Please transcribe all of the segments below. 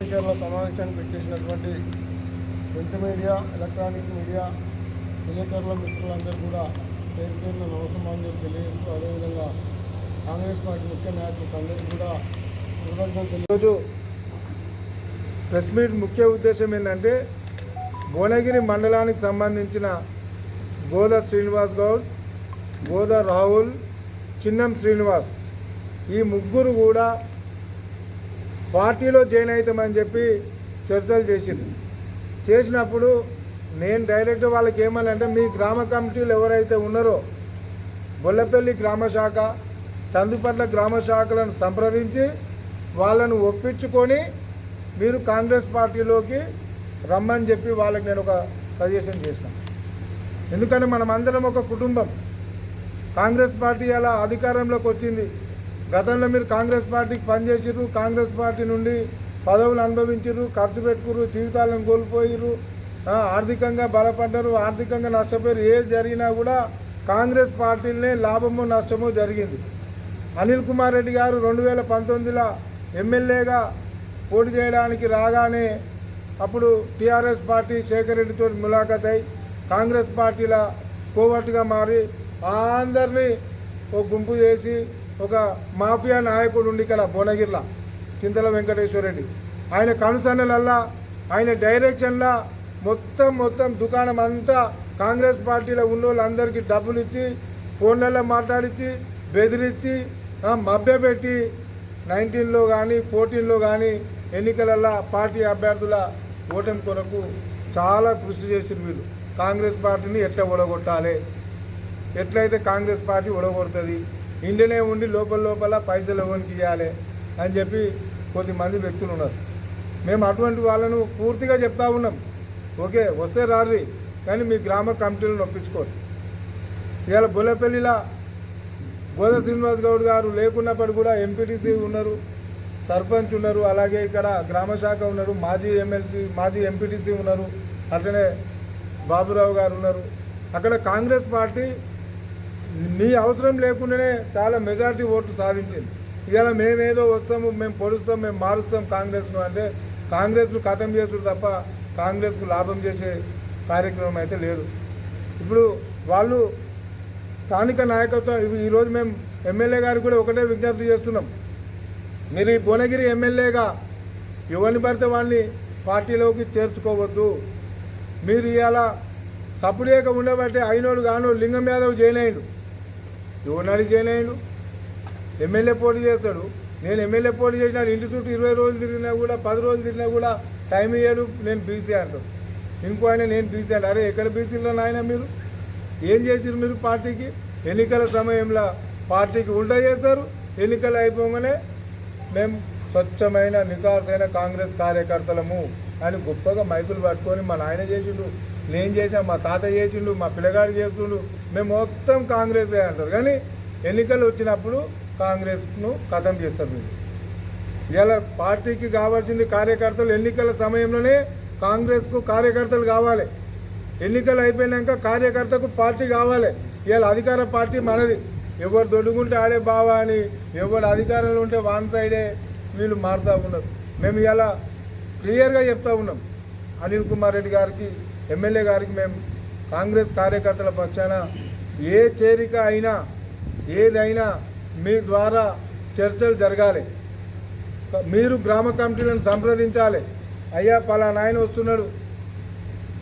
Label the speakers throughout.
Speaker 1: స్పీకర్ల సమావేశాన్ని పెట్టేసినటువంటి print media electronic media విలేకరుల మిత్రులందరూ కూడా పేరు పేరున నవసమాన్యం తెలియజేస్తూ అదేవిధంగా కాంగ్రెస్ పార్టీ ముఖ్య నాయకులకు అందరికీ కూడా కృతజ్ఞతలు
Speaker 2: ఈరోజు ప్రెస్ మీట్ ముఖ్య ఉద్దేశం ఏంటంటే భువనగిరి మండలానికి సంబంధించిన గోదా శ్రీనివాస్ గౌడ్ గోదా రాహుల్ చిన్నం శ్రీనివాస్ ఈ ముగ్గురు కూడా పార్టీలో జాయిన్ అవుతామని చెప్పి చర్చలు చేసింది చేసినప్పుడు నేను డైరెక్ట్ వాళ్ళకి ఏమనంటే మీ గ్రామ కమిటీలు ఎవరైతే ఉన్నారో బొల్లపల్లి గ్రామ శాఖ చందుపట్ల గ్రామ శాఖలను సంప్రదించి వాళ్ళను ఒప్పించుకొని మీరు కాంగ్రెస్ పార్టీలోకి రమ్మని చెప్పి వాళ్ళకి నేను ఒక సజెషన్ చేసిన. ఎందుకంటే మనం అందరం ఒక కుటుంబం. కాంగ్రెస్ పార్టీ అలా అధికారంలోకి వచ్చింది. గతంలో మీరు కాంగ్రెస్ పార్టీకి పనిచేసిర్రు కాంగ్రెస్ పార్టీ నుండి పదవులు అనుభవించారు ఖర్చు పెట్టుకురు జీవితాలను కోల్పోయిర్రు ఆర్థికంగా బలపడ్డారు ఆర్థికంగా నష్టపోయారు ఏది జరిగినా కూడా కాంగ్రెస్ పార్టీలనే లాభము నష్టము జరిగింది. అనిల్ కుమార్ రెడ్డి గారు రెండు వేల పంతొమ్మిదిలో ఎమ్మెల్యేగా పోటీ చేయడానికి రాగానే అప్పుడు టీఆర్ఎస్ పార్టీ శేఖర్ రెడ్డితో ములాఖత్ అయి కాంగ్రెస్ పార్టీల కోవట్టుగా మారి అందరినీ ఒక గుంపు చేసి ఒక మాఫియా నాయకుడు ఉండి ఇక్కడ భువనగిరిల చింతల వెంకటేశ్వర రెడ్డి ఆయన కనుసన్నలల్లా ఆయన డైరెక్షన్లా మొత్తం మొత్తం దుకాణం అంతా కాంగ్రెస్ పార్టీలో ఉన్న వాళ్ళందరికీ డబ్బులు ఇచ్చి ఫోన్లలో మాట్లాడించి బెదిరించి మభ్యపెట్టి నైన్టీన్లో కానీ ఫోర్టీన్లో కానీ ఎన్నికలల్లో పార్టీ అభ్యర్థుల ఓటమి కొరకు చాలా కృషి చేసింది వీళ్ళు. కాంగ్రెస్ పార్టీని ఎట్లా ఒడగొట్టాలి? ఎట్లయితే కాంగ్రెస్ పార్టీ ఒడగొడుతుంది? ఇండియనే ఉండి లోపల లోపల పైసలు ఎవరికి ఇవ్వాలి అని చెప్పి కొద్దిమంది వ్యక్తులు ఉన్నారు. మేము అటువంటి వాళ్ళను పూర్తిగా చెప్తా ఉన్నాం. ఓకే వస్తే రారి కానీ మీ గ్రామ కమిటీలను ఒప్పించుకోండి ఇవాళ బొల్లపల్లిలో గోదా శ్రీనివాస్ గౌడ్ గారు లేకున్నప్పుడు కూడా ఎంపీటీసీ ఉన్నారు సర్పంచ్ ఉన్నారు అలాగే ఇక్కడ గ్రామ శాఖ ఉన్నారు మాజీ ఎమ్మెల్సీ మాజీ ఎంపీటీసీ ఉన్నారు అట్లనే బాబురావు గారు ఉన్నారు. అక్కడ కాంగ్రెస్ పార్టీ మీ అవసరం లేకుండానే చాలా మెజారిటీ ఓట్లు సాధించింది. ఇవాళ మేమేదో వస్తాము మేము పొడుస్తాం మేము మారుస్తాం కాంగ్రెస్ను అంటే కాంగ్రెస్ను ఖతం చేసుడు తప్ప కాంగ్రెస్కు లాభం చేసే కార్యక్రమం అయితే లేదు. ఇప్పుడు వాళ్ళు స్థానిక నాయకత్వం ఈరోజు మేము ఎమ్మెల్యే గారికి కూడా ఒకటే విజ్ఞప్తి చేస్తున్నాం. మీరు ఈ భువనగిరి ఎమ్మెల్యేగా ఎవరిని పడితే వాళ్ళని పార్టీలోకి చేర్చుకోవద్దు. మీరు ఇవాళ సప్పుడేక ఉండబట్టే అయినోడు గాను లింగం యాదవ్ జాయిన్ ఎవరినాడు జాయిన్ ఎమ్మెల్యే పోటీ చేస్తాడు. నేను ఎమ్మెల్యే పోటీ చేసిన ఇంటి చుట్టూ ఇరవై రోజులు తిరిగినా కూడా పది రోజులు తిరిగినా కూడా టైం ఇయ్యాడు నేను బీసీ అంటాడు ఇంకో ఆయన నేను బీసీ అంట. అరే ఎక్కడ బీసీలో నాయన మీరు? ఏం చేసారు మీరు పార్టీకి? ఎన్నికల సమయంలో పార్టీకి ఉల్టా చేస్తారు. ఎన్నికలు అయిపోగానే మేము స్వచ్ఛమైన నికాసైన కాంగ్రెస్ కార్యకర్తలము అని గొప్పగా మైకులు పట్టుకొని మా నాయన చేసిండు. నేను చేసా మా తాత చేసిండు మా పిల్లగాడు చేస్తుండు మేము మొత్తం కాంగ్రెస్ అంటారు. కానీ ఎన్నికలు వచ్చినప్పుడు కాంగ్రెస్ను ఖతం చేస్తారు మీరు. ఇలా పార్టీకి కావాల్సింది కార్యకర్తలు ఎన్నికల సమయంలోనే కాంగ్రెస్కు కార్యకర్తలు కావాలి. ఎన్నికలు అయిపోయినాక కార్యకర్తకు పార్టీ కావాలి. ఇవాళ అధికార పార్టీ మనది. ఎవరు దొడుకుంటే ఆడే బావా అని ఎవరు అధికారంలో ఉంటే వన్ సైడే వీళ్ళు మారుతూ ఉన్నారు. మేము ఇలా క్లియర్గా చెప్తా ఉన్నాం. అనిల్ కుమార్ రెడ్డి గారికి ఎమ్మెల్యే గారికి మేము కాంగ్రెస్ కార్యకర్తల పక్షాన ఏ చేరిక అయినా ఏదైనా మీ ద్వారా చర్చలు జరగాలి. మీరు గ్రామ కమిటీలను సంప్రదించాలి. అయ్యా పలానా ఆయన వస్తున్నాడు.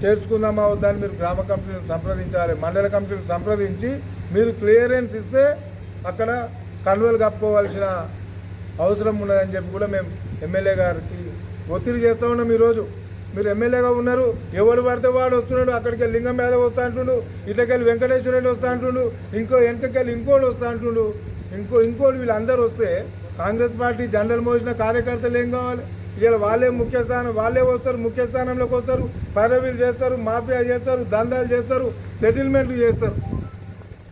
Speaker 2: చేర్చుకుందామా వద్దని మీరు గ్రామ కమిటీలను సంప్రదించాలి. మండల కమిటీలను సంప్రదించి మీరు క్లియరెన్స్ ఇస్తే అక్కడ కన్వలు కప్పుకోవాల్సిన అవసరం ఉన్నదని చెప్పి కూడా మేము ఎమ్మెల్యే గారికి ఒత్తిడి చేస్తూ ఉన్నాం ఈరోజు. మీరు ఎమ్మెల్యేగా ఉన్నారు ఎవరు పడితే వాడు వస్తున్నాడు అక్కడికి వెళ్ళి లింగం మీద వస్తా అంటుండు ఇట్లకెళ్ళి వెంకటేశ్వర రెడ్డి వస్తా అంటుండు ఇంకో వెనకకెళ్ళి ఇంకోటి వస్తా అంటుండు ఇంకో ఇంకోటి వీళ్ళందరూ వస్తే కాంగ్రెస్ పార్టీ జనరల్ మోసిన కార్యకర్తలు ఏం కావాలి? ఇలా వాళ్ళే ముఖ్య స్థానం వాళ్ళే వస్తారు ముఖ్య స్థానంలోకి వస్తారు పదవీలు చేస్తారు మాఫియా చేస్తారు దందాలు చేస్తారు సెటిల్మెంట్లు చేస్తారు.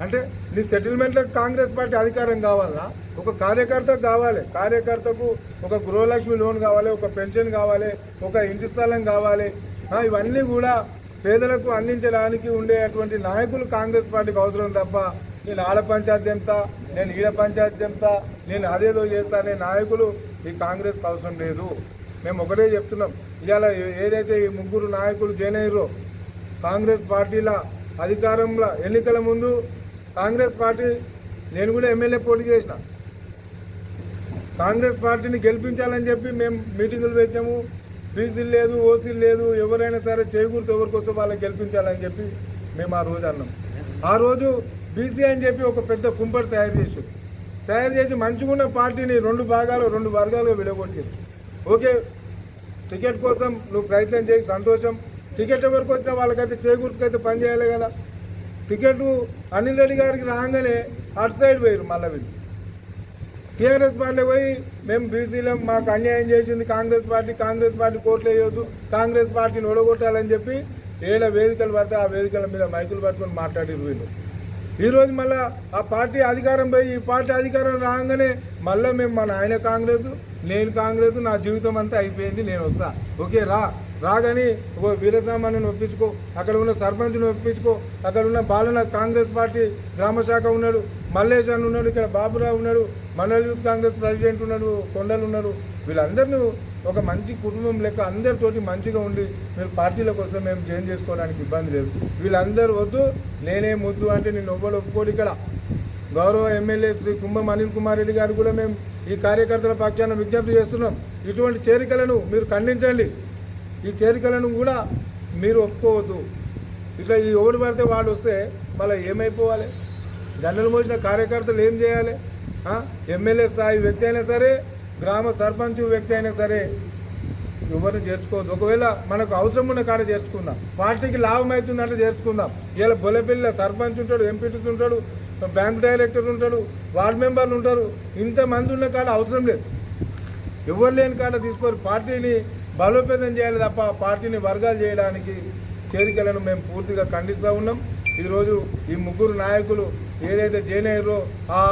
Speaker 2: అంటే నీ సెటిల్మెంట్లకు కాంగ్రెస్ పార్టీ అధికారం కావాలా? ఒక కార్యకర్తకు కావాలి. కార్యకర్తకు ఒక గృహలక్ష్మి లోన్ కావాలి ఒక పెన్షన్ కావాలి ఒక ఇంటి స్థలం కావాలి. ఇవన్నీ కూడా పేదలకు అందించడానికి ఉండేటువంటి నాయకులు కాంగ్రెస్ పార్టీకి అవసరం తప్ప నేను ఆడ పంచాయతీ ఎంత నేను ఈడ పంచాయతీ ఎంత నేను అదేదో చేస్తా అనే నాయకులు ఈ కాంగ్రెస్కి అవసరం లేదు. మేము ఒకటే చెప్తున్నాం. ఇవాళ ఏదైతే ఈ ముగ్గురు నాయకులు జైన్ కాంగ్రెస్ పార్టీల అధికారంలో ఎన్నికల ముందు కాంగ్రెస్ పార్టీ నేను కూడా ఎమ్మెల్యే పోటీ చేసిన. కాంగ్రెస్ పార్టీని గెలిపించాలని చెప్పి మేము మీటింగులు పెట్టాము. బీసీలు లేదు ఓసీలు లేదు ఎవరైనా సరే చేకూరుతో ఎవరికి వస్తే వాళ్ళకి గెలిపించాలని చెప్పి మేము ఆ రోజు అన్నాం. ఆ రోజు బీసీ అని చెప్పి ఒక పెద్ద కుంపటి తయారు చేసి తయారు చేసి మంచిగున్న పార్టీని రెండు భాగాలు రెండు వర్గాలుగా విడగొట్టేసి ఓకే టికెట్ కోసం నువ్వు ప్రయత్నం చేసి సంతోషం. టికెట్ ఎవరికి వచ్చినా వాళ్ళకైతే చేకూర్చుకైతే పని చేయాలి కదా. టికెట్ అనిల్ రెడ్డి గారికి రాగానే అటు సైడ్ పోయారు మళ్ళీ వీళ్ళు టీఆర్ఎస్ పార్టీ పోయి మేము బీసీలం మాకు అన్యాయం చేసింది కాంగ్రెస్ పార్టీ కాంగ్రెస్ పార్టీ కోట్లు వేయొద్దు కాంగ్రెస్ పార్టీని ఓడగొట్టాలని చెప్పి ఏడ వేదికలు పడితే ఆ వేదికల మీద మైకులు పట్టుకొని మాట్లాడారు వీళ్ళు. ఈరోజు మళ్ళీ ఆ పార్టీ అధికారం పోయి ఈ పార్టీ అధికారం రాగానే మళ్ళీ మేము మా నాయన కాంగ్రెస్ నేను కాంగ్రెస్ నా జీవితం అంతా అయిపోయింది నేను వస్తా. ఓకే రా. రాగాని ఓ వీరసామాన్యుని ఒప్పించుకో అక్కడ ఉన్న సర్పంచ్ని ఒప్పించుకో అక్కడ ఉన్న బాలన కాంగ్రెస్ పార్టీ గ్రామశాఖ ఉన్నాడు మల్లేష్ అని ఉన్నాడు ఇక్కడ బాబురావు ఉన్నాడు మండల యూత్ కాంగ్రెస్ ప్రెసిడెంట్ ఉన్నాడు కొండలు ఉన్నారు. వీళ్ళందరినీ ఒక మంచి కుటుంబం లెక్క అందరితోటి మంచిగా ఉండి మీరు పార్టీల కోసం మేము చేంజ్ చేసుకోవడానికి ఇబ్బంది లేదు. వీళ్ళందరూ వద్దు నేనే ముద్దు అంటే నేను ఒవ్వడు ఒప్పుకోడు ఇక్కడ. గౌరవ ఎమ్మెల్యే శ్రీ కుంభం అనిల్ కుమార్ రెడ్డి గారు కూడా మేము ఈ కార్యకర్తల పక్షాన విజ్ఞప్తి చేస్తున్నాం. ఇటువంటి చేరికలను మీరు ఖండించండి. ఈ చేరికలను కూడా మీరు ఒప్పుకోవద్దు. ఇట్లా ఈ ఓడి పడితే వాడు వస్తే మళ్ళీ ఏమైపోవాలి? దండలు మోసిన కార్యకర్తలు ఏం చేయాలి? ఎమ్మెల్యే స్థాయి వ్యక్తి అయినా సరే గ్రామ సర్పంచ్ వ్యక్తి అయినా సరే ఎవరిని చేర్చుకోవద్దు. ఒకవేళ మనకు అవసరం ఉన్న కాడ చేర్చుకుందాం. పార్టీకి లాభం అవుతుందంటే చేర్చుకుందాం. ఇలా బొలపిల్ల సర్పంచ్ ఉంటాడు ఎంపీటీస్ ఉంటాడు బ్యాంక్ డైరెక్టర్ ఉంటాడు వార్డు మెంబర్లు ఉంటారు. ఇంతమంది ఉన్న కాడ అవసరం లేదు. ఎవరు లేని కాడ తీసుకొని పార్టీని బలోపేతం చేయాలి తప్ప పార్టీని వర్గాలు చేయడానికి చేరికలను మేము పూర్తిగా ఖండిస్తూ ఉన్నాం. ఈరోజు ఈ ముగ్గురు నాయకులు ఏదైతే జైన్ అయ్యారో ఆ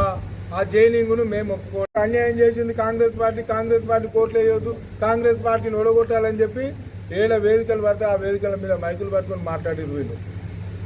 Speaker 2: ఆ జైనింగ్ను మేము ఒప్పుకోవడం. అన్యాయం చేసింది కాంగ్రెస్ పార్టీ కాంగ్రెస్ పార్టీ కోట్లు వేయొద్దు కాంగ్రెస్ పార్టీని ఓడగొట్టాలని చెప్పి ఏడ వేదికలు పడితే ఆ వేదికల మీద మైకులు పట్టుకొని మాట్లాడారు వీళ్ళు.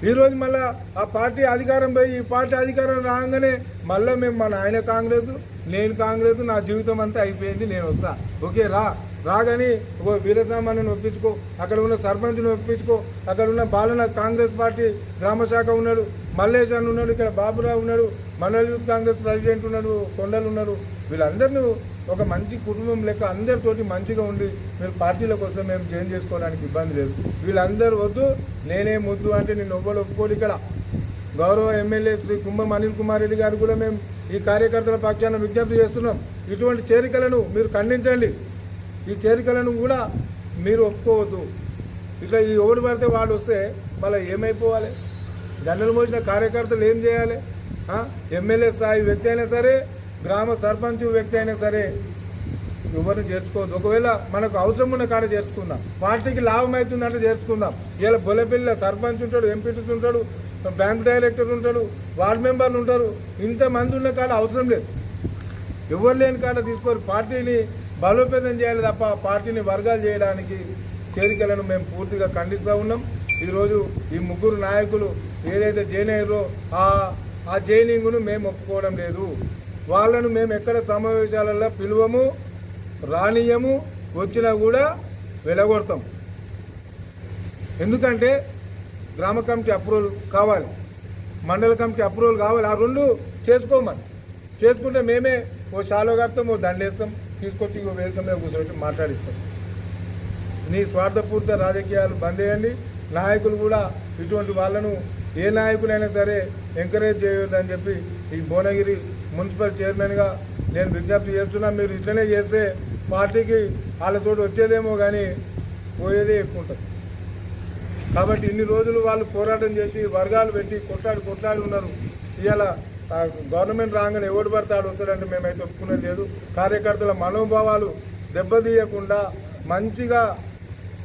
Speaker 2: ఈరోజు మళ్ళా ఆ పార్టీ అధికారం పోయి ఈ పార్టీ అధికారం రాగానే మళ్ళీ మేము మా నాయన కాంగ్రెస్ నేను కాంగ్రెస్ నా జీవితం అంతా అయిపోయింది నేను వస్తా. ఓకే రా. రాగాని ఓ వీరసామాన్యుని ఒప్పించుకో అక్కడ ఉన్న సర్పంచ్ని ఒప్పించుకో అక్కడ ఉన్న బాలన కాంగ్రెస్ పార్టీ గ్రామశాఖ ఉన్నాడు మల్లేష్ అని ఉన్నాడు ఇక్కడ బాబురావు ఉన్నాడు మండలి కాంగ్రెస్ ప్రెసిడెంట్ ఉన్నాడు కొండలు ఉన్నారు. వీళ్ళందరినీ ఒక మంచి కుటుంబం లెక్క అందరితోటి మంచిగా ఉండి మీరు పార్టీల కోసం మేము చేంజ్ చేసుకోవడానికి ఇబ్బంది లేదు. వీళ్ళందరూ వద్దు నేనే ముద్దు అంటే నేను ఒవ్వడు ఒప్పుకోడు ఇక్కడ. గౌరవ ఎమ్మెల్యే శ్రీ కుంభం అనిల్ కుమార్ రెడ్డి గారు కూడా మేము ఈ కార్యకర్తల పక్షాన విజ్ఞప్తి చేస్తున్నాం. ఇటువంటి చేరికలను మీరు ఖండించండి. ఈ చేరికలను కూడా మీరు ఒప్పుకోవద్దు. ఇట్లా ఈ ఎవరు పడితే వాళ్ళు వస్తే మళ్ళీ ఏమైపోవాలి? దండలు మోసిన కార్యకర్తలు ఏం చేయాలి? ఎమ్మెల్యే స్థాయి వ్యక్తి అయినా సరే గ్రామ సర్పంచ్ వ్యక్తి అయినా సరే ఎవరిని చేర్చుకోవద్దు. ఒకవేళ మనకు అవసరం ఉన్న కాడ చేర్చుకుందాం. పార్టీకి లాభం అవుతుందంటే చేర్చుకుందాం. ఇలా బొలపిల్ల సర్పంచ్ ఉంటాడు ఎంపీటీస్ ఉంటాడు బ్యాంక్ డైరెక్టర్ ఉంటాడు వార్డు మెంబర్లు ఉంటారు. ఇంతమంది ఉన్న కాడ అవసరం లేదు. ఎవరు లేని కాడ తీసుకోరు. పార్టీని బలోపేతం చేయాలి తప్ప పార్టీని వర్గాలు చేయడానికి చేరికలను మేము పూర్తిగా ఖండిస్తూ ఉన్నాం. ఈరోజు ఈ ముగ్గురు నాయకులు ఏదైతే జైన్ ఆ ఆ జైనింగ్ను మేము ఒప్పుకోవడం లేదు. వాళ్ళను మేము ఎక్కడ సమావేశాలలో పిలువము రానియము వచ్చినా కూడా వెలగొడతాం. ఎందుకంటే గ్రామ కమిటీ అప్రూవల్ కావాలి మండల కమిటీ అప్రూవల్ కావాలి. ఆ రెండు చేసుకోమని. చేసుకుంటే మేమే ఓ షాలో కడతాం ఓ దండేస్తాం. తీసుకొచ్చి వేదిక మీద కూర్చోబెట్టి మాట్లాడిస్తాం. నీ స్వార్థపూరిత రాజకీయాలు బంద్ చేయండి. నాయకులు కూడా ఇటువంటి వాళ్ళను ఏ నాయకులైనా సరే ఎంకరేజ్ చేయొద్దని చెప్పి ఈ భువనగిరి మున్సిపల్ చైర్మన్గా నేను విజ్ఞప్తి చేస్తున్నా. మీరు ఇట్లనే చేస్తే పార్టీకి వాళ్ళతో వచ్చేదేమో కానీ పోయేదే ఎక్కువ ఉంటుంది. కాబట్టి ఇన్ని రోజులు వాళ్ళు పోరాటం చేసి వర్గాలు పెట్టి కొట్లాడి కొట్లాడి ఉన్నారు. ఇవాళ గవర్నమెంట్ రాగానే ఎవడు పడతాడు వచ్చాడంటే మేమైతే ఒప్పుకునేది లేదు. కార్యకర్తల మనోభావాలు దెబ్బతీయకుండా మంచిగా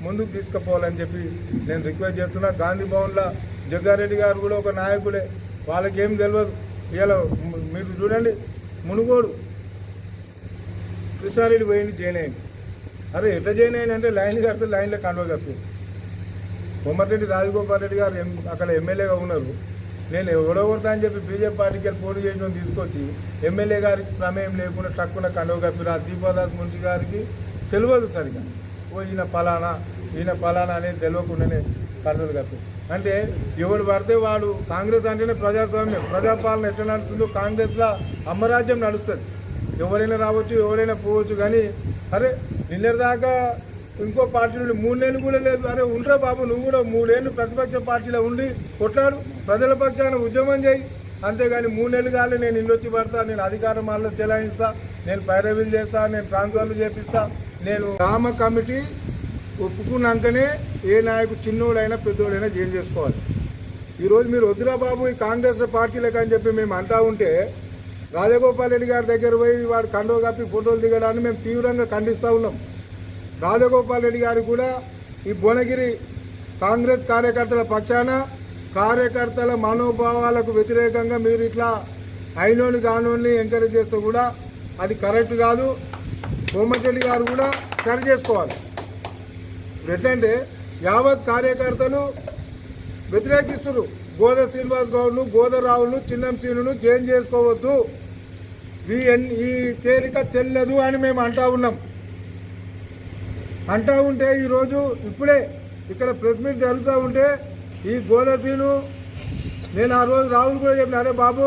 Speaker 2: ముందుకు తీసుకుపోవాలని చెప్పి నేను రిక్వెస్ట్ చేస్తున్నా. గాంధీ భవన్లో జగ్గారెడ్డి గారు కూడా ఒక నాయకుడే. వాళ్ళకేం తెలియదు ఇలా మీరు చూడండి మునుగోడు. కృష్ణారెడ్డి పోయింది జైన్ అయింది. అరే ఎట్లా జైన్ అయింది అంటే లైన్ కడితే లైన్లో కండువ కప్పింది కొమ్మరెడ్డి రాజగోపాల్ రెడ్డి గారు ఎం- అక్కడ ఎమ్మెల్యేగా ఉన్నారు. నేను ఎవడో కొడతా అని చెప్పి బీజేపీ పార్టీకి వెళ్ళి పోటీ చేసిన తీసుకొచ్చి ఎమ్మెల్యే గారికి ప్రమేయం లేకుండా టక్కున కండవ కప్పిరు ఆ దీపాదాస్ మున్షి గారికి తెలియదు సరిగా. ఓ ఈయన ఫలానా ఈయన ఫలానా అనేది తెలియకుండానే కన్నులు కప్పి అంటే ఎవడు పడితే వాడు కాంగ్రెస్ అంటేనే ప్రజాస్వామ్యం. ప్రజాపాలన ఎట్లా నడుస్తుందో కాంగ్రెస్లో అమ్మరాజ్యం నడుస్తుంది. ఎవరైనా రావచ్చు ఎవరైనా పోవచ్చు కానీ అరే నిన్నటిదాకా ఇంకో పార్టీ నుండి మూడు నెలలు కూడా లేదు. అరే ఉండరా బాబు నువ్వు కూడా మూడేళ్ళు ప్రతిపక్ష పార్టీలో ఉండి కొట్లాడు. ప్రజల పక్షాన ఉద్యమం చేయి. అంతేగాని మూడు నెలలు కాలే నేను ఇల్లు వచ్చి పడతా నేను అధికారం వల్ల చెలాయిస్తా నేను పైరవీలు చేస్తా నేను ట్రాన్స్ఫర్లు చేపిస్తా. నేను గ్రామ కమిటీ ఒప్పుకున్నాకనే ఏ నాయకు చిన్నోడైనా పెద్దోడైనా జైలు చేసుకోవాలి. ఈరోజు మీరు వద్దురా బాబు ఈ కాంగ్రెస్ పార్టీలకు అని చెప్పి మేము అంటా ఉంటే రాజగోపాల్ రెడ్డి గారి దగ్గర పోయి వాడు కండో కప్పి ఫోటోలు దిగడాన్ని మేము తీవ్రంగా ఖండిస్తూ ఉన్నాం. రాజగోపాల్ రెడ్డి గారు కూడా ఈ భువనగిరి కాంగ్రెస్ కార్యకర్తల పక్షాన కార్యకర్తల మనోభావాలకు వ్యతిరేకంగా మీరు ఇట్లా అయినోని కానోని ఎంకరేజ్ చేస్తే కూడా అది కరెక్ట్ కాదు. కోమటిరెడ్డి గారు కూడా సరి చేసుకోవాలి. ఎట్లంటే యావత్ కార్యకర్తలు వ్యతిరేకిస్తున్నారు గోద శ్రీనివాస్ గౌడ్ను గోదరావును చిన్నం సీనును చేంజ్ చేసుకోవద్దు. ఈ ఎన్- ఈ చేరిక చెల్లదు అని మేము అంటా ఉన్నాం. అంటా ఉంటే ఈరోజు ఇప్పుడే ఇక్కడ ప్రెస్ మీట్ జరుగుతూ ఉంటే ఈ గోదసీను నేను ఆ రోజు రాహుల్ కూడా చెప్పిన అరే బాబు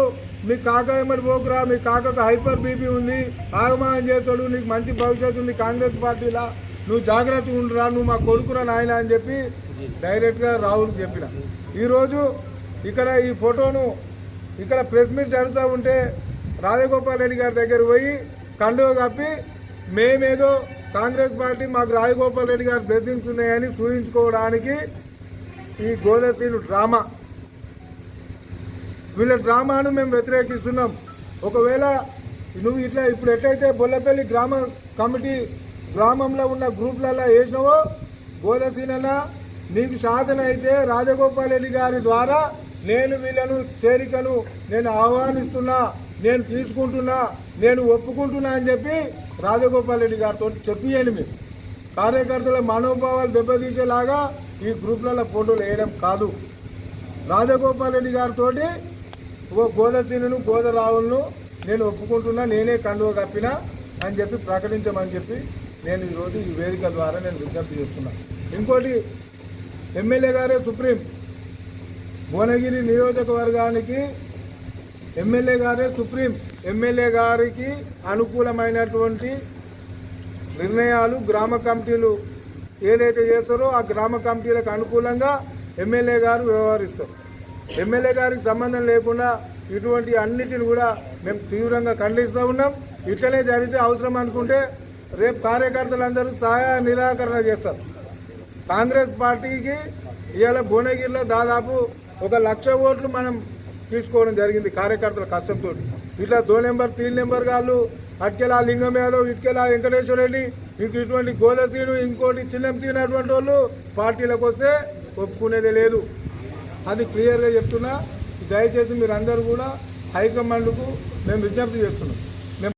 Speaker 2: మీ కాక ఏమని పోకురా? మీ కాకకు హైపర్ బీపీ ఉంది ఆగమానం చేస్తాడు నీకు మంచి భవిష్యత్తు ఉంది కాంగ్రెస్ పార్టీలా. నువ్వు జాగ్రత్తగా ఉండురా నువ్వు మా కొడుకురా నాయన అని చెప్పి డైరెక్ట్గా రాహుల్కి చెప్పిన. ఈరోజు ఇక్కడ ఈ ఫోటోను ఇక్కడ ప్రెస్ మీట్ జరుగుతూ ఉంటే రాజగోపాల్ రెడ్డి గారి దగ్గర పోయి కండువ కప్పి మేమేదో కాంగ్రెస్ పార్టీ మాకు రాజగోపాల్ రెడ్డి గారి బ్లెస్సింగ్స్ ఉన్నాయని చూపించుకోవడానికి ఈ గోదసీను డ్రామా. వీళ్ళ డ్రామాను మేము వ్యతిరేకిస్తున్నాం. ఒకవేళ నువ్వు ఇట్లా ఇప్పుడు ఎట్లయితే బొల్లపల్లి గ్రామ కమిటీ గ్రామంలో ఉన్న గ్రూప్లలో వేసినావో గోదసీనన్న నీకు సాధన అయితే రాజగోపాల్ రెడ్డి గారి ద్వారా నేను వీళ్ళను చేరికను నేను ఆహ్వానిస్తున్నా. నేను తీసుకుంటున్నా నేను ఒప్పుకుంటున్నా అని చెప్పి రాజగోపాల్ రెడ్డి గారితో చెప్పియండి మీరు. కార్యకర్తల మనోభావాలు దెబ్బతీసేలాగా ఈ గ్రూప్లలో ఫోటోలు వేయడం కాదు. రాజగోపాల్ రెడ్డి గారితో ఓ గోదతీనును గోదరావులను నేను ఒప్పుకుంటున్నా నేనే కండువ కప్పిన అని చెప్పి ప్రకటించమని చెప్పి నేను ఈరోజు ఈ వేదిక ద్వారా నేను విజ్ఞప్తి చేస్తున్నా. ఇంకోటి ఎమ్మెల్యే గారే సుప్రీం. భువనగిరి నియోజకవర్గానికి ఎమ్మెల్యే గారే సుప్రీం. ఎమ్మెల్యే గారికి అనుకూలమైనటువంటి నిర్ణయాలు గ్రామ కమిటీలు ఏదైతే చేస్తారో ఆ గ్రామ కమిటీలకు అనుకూలంగా ఎమ్మెల్యే గారు వ్యవహరిస్తారు. ఎమ్మెల్యే గారికి సంబంధం లేకుండా ఇటువంటి అన్నిటిని కూడా మేము తీవ్రంగా ఖండిస్తూ ఉన్నాం. ఇట్లనే జరిగితే అవసరం అనుకుంటే రేపు కార్యకర్తలందరూ సహాయ నిరాకరణ చేస్తారు. కాంగ్రెస్ పార్టీకి ఇవాళ భువనగిరిలో దాదాపు ఒక లక్ష ఓట్లు మనం తీసుకోవడం జరిగింది కార్యకర్తల కష్టంతో. ఇట్లా దో నెంబర్ తీన్ నెంబర్ గాళ్ళు అట్కెలా లింగం యాదవ్ ఇటుకెలా వెంకటేశ్వర రెడ్డి ఇంక ఇటువంటి గోదసీను ఇంకోటి చిన్నం తీనటువంటి వాళ్ళు పార్టీలకు వస్తే ఒప్పుకునేదే లేదు. అది క్లియర్గా చెప్తున్నా. దయచేసి మీరందరూ కూడా హైకమాండ్కు మేము విజ్ఞప్తి చేస్తున్నాం.